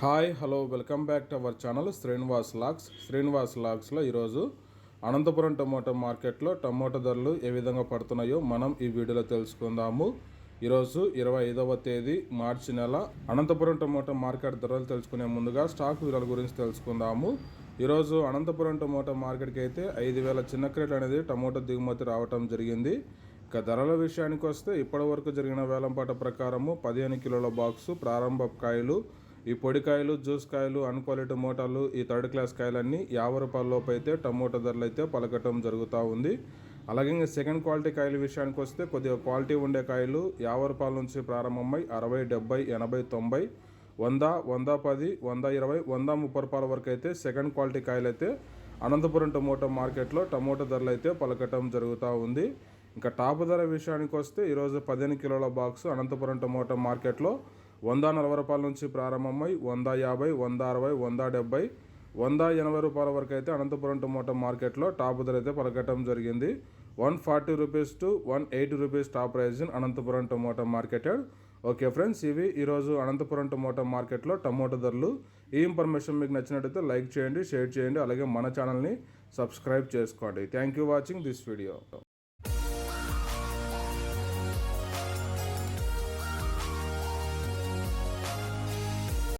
Hi hello welcome back to our channel Srinivas lakhs Srinivas లాక్స్లో ఈరోజు Anantapuram tomato మార్కెట్లో టమోటా ధరలు ఏ విధంగా పడుతున్నాయో మనం ఈ వీడియోలో తెలుసుకుందాము. ఈరోజు ఇరవై ఐదవ తేదీ మార్చి నెల. అనంతపురం టమోటా మార్కెట్ ధరలు తెలుసుకునే ముందుగా స్టాక్ వివరాల గురించి తెలుసుకుందాము. ఈరోజు అనంతపురం టమోటా మార్కెట్కి అయితే ఐదు వేల చిన్న క్రేట్ అనేది టమోటా దిగుమతి రావటం జరిగింది. ఇక ధరల విషయానికి వస్తే ఇప్పటి వరకు జరిగిన వేలంపాట ప్రకారము పదిహేను కిలోల బాక్సు ప్రారంభ కాయలు ఈ పొడి కాయలు జ్యూస్ కాయలు అన్క్వాలిటీ టమోటాలు ఈ థర్డ్ క్లాస్ కాయలన్నీ యాభై రూపాయల లోపు అయితే టమోటా ధరలు అయితే పలకటం జరుగుతూ ఉంది. అలాగే ఇంకా సెకండ్ క్వాలిటీ కాయల విషయానికి వస్తే కొద్దిగా క్వాలిటీ ఉండే కాయలు యాభై రూపాయల నుంచి ప్రారంభమై అరవై డెబ్బై ఎనభై తొంభై వంద వంద పది వంద ఇరవై వంద ముప్పై రూపాయల వరకు అయితే సెకండ్ క్వాలిటీ కాయలు అయితే అనంతపురం టమోటా మార్కెట్లో టమోటా ధరలు అయితే పలకటం జరుగుతూ ఉంది. ఇంకా టాప్ ధర విషయానికి వస్తే ఈరోజు పదిహేను కిలోల బాక్స్ అనంతపురం టమోటా మార్కెట్లో వంద నలభై రూపాయల నుంచి ప్రారంభమై వంద యాభై వంద అరవై వంద డెబ్బై వంద ఎనభై రూపాయల వరకు అయితే అనంతపురం టమోటా మార్కెట్లో టాప్ ధర అయితే పలకటం జరిగింది. One forty rupees to one eighty rupees top price in Anantapuram tomato marketed. Okay friends ఇవి ఈరోజు అనంతపురం టమోటా మార్కెట్లో టమోటా ధరలు. ఈ ఇన్ఫర్మేషన్ మీకు నచ్చినట్టయితే లైక్ చేయండి షేర్ చేయండి అలాగే మన ఛానల్ని సబ్స్క్రైబ్ చేసుకోండి. Thank you watching this video.